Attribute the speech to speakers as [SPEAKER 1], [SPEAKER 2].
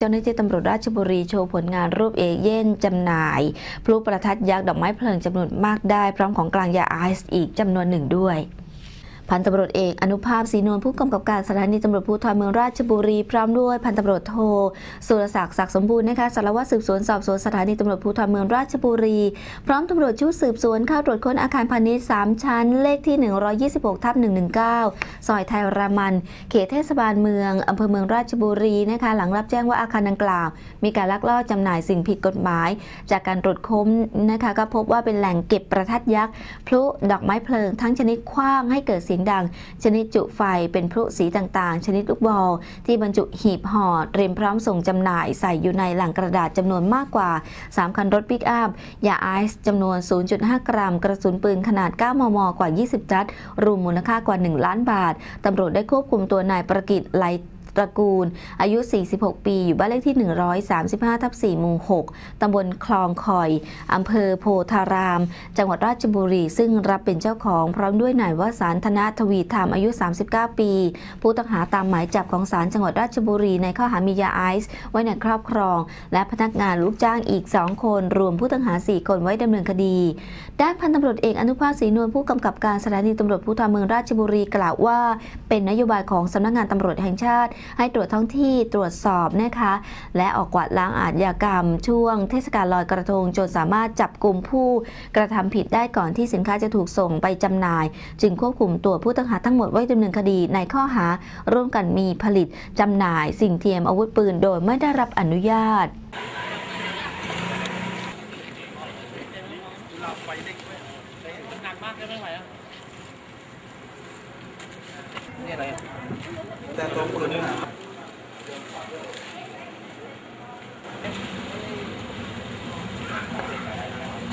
[SPEAKER 1] เจ้าหน้าที่ตำรวจราชบุรีโชว์ผลงานรูปเอเย่นจำหน่าย พลุประทัดยักษ์ดอกไม้เพลิงจำนวนมากได้ พร้อมของกลางยาไอซ์อีกจำนวนหนึ่งด้วย พันตำรวจเอกอนุภาพศรีนวลผู้กำกับการสถานีตำรวจภูธรเมืองราชบุรี พร้อมด้วยพันตำรวจโทสุรศักดิ์ศักดิ์สมบูรณ์นะคะสารวัตรสืบสวนสอบสวนสถานีตำรวจภูธรเมืองราชบุรี พร้อมตำรวจชุดสืบสวนเข้าตรวจค้นอาคารพาณิชย์ 3 ชั้น เลขที่ 126ทับ119 ซอยไทยรามัน เขตเทศบาลเมืองอำเภอเมืองราชบุรีนะคะหลังรับแจ้งว่าอาคารดังกล่าว มีการลักลอบจำหน่ายสิ่งผิดกฎหมาย จากการตรวจค้นนะคะก็พบว่าเป็นแหล่งเก็บประทัดยักษ์พลุดอกไม้เพลิง ทั้งชนิดคว้างให้เกิดเสียงดัง ชนิดจุไฟเป็นพลุสีต่างๆ ชนิดลูกบอลที่บรรจุหีบห่อเตรียมพร้อมส่งจำหน่ายใส่อยู่ในหลังกระดาษจำนวนมากกว่า 3 คันรถปิกอัพยาไอซ์จำนวน 0.5 กรัม กระสุนปืนขนาด 9 มม กว่า 20 จัด รวมมูลค่ากว่า 1 ล้านบาทตำรวจได้ควบคุมตัวนายประกิตไล ตระกูล อายุ 46 ปี อยู่บ้านเลขที่ 135 ทับ4หมู่ 6 ตำบลคลองคอย อำเภอโพธาราม จังหวัดราชบุรี ซึ่งรับเป็นเจ้าของพร้อมด้วยนายวสานธนทวีธรรมอายุ 39 ปี ผู้ต้องหาตามหมายจับของศาลจังหวัดราชบุรี ในข้อหามียาไอซ์ไว้ในครอบครอง และพนักงานลูกจ้างอีก 2 คน รวมผู้ต้องหา 4 คนไว้ดำเนินคดีด้านพันตำรวจเอกอนุภาพศรีนวลผู้กำกับการสถานีตำรวจภูธรเมืองราชบุรีกล่าวว่า เป็นนโยบายของสำนักงานตำรวจแห่งชาติให้ตรวจท้องที่ตรวจสอบนะคะ และออกกวาดล้างอาชญากรรม ช่วงเทศกาลลอยกระทงจนสามารถจับกลุ่มผู้กระทำผิดได้ก่อนที่สินค้าจะถูกส่งไปจำหน่าย จึงควบคุมตัวผู้ต้องหาทั้งหมดไว้ดำเนินคดีในข้อหาร่วมกันมีผลิตจำหน่าย สิ่งเทียมอาวุธปืนโดยไม่ได้รับอนุญาต
[SPEAKER 2] หนักมากใช่ไหมไหวอะ
[SPEAKER 3] นี่อะไร
[SPEAKER 4] แต่ตัวปืนนี่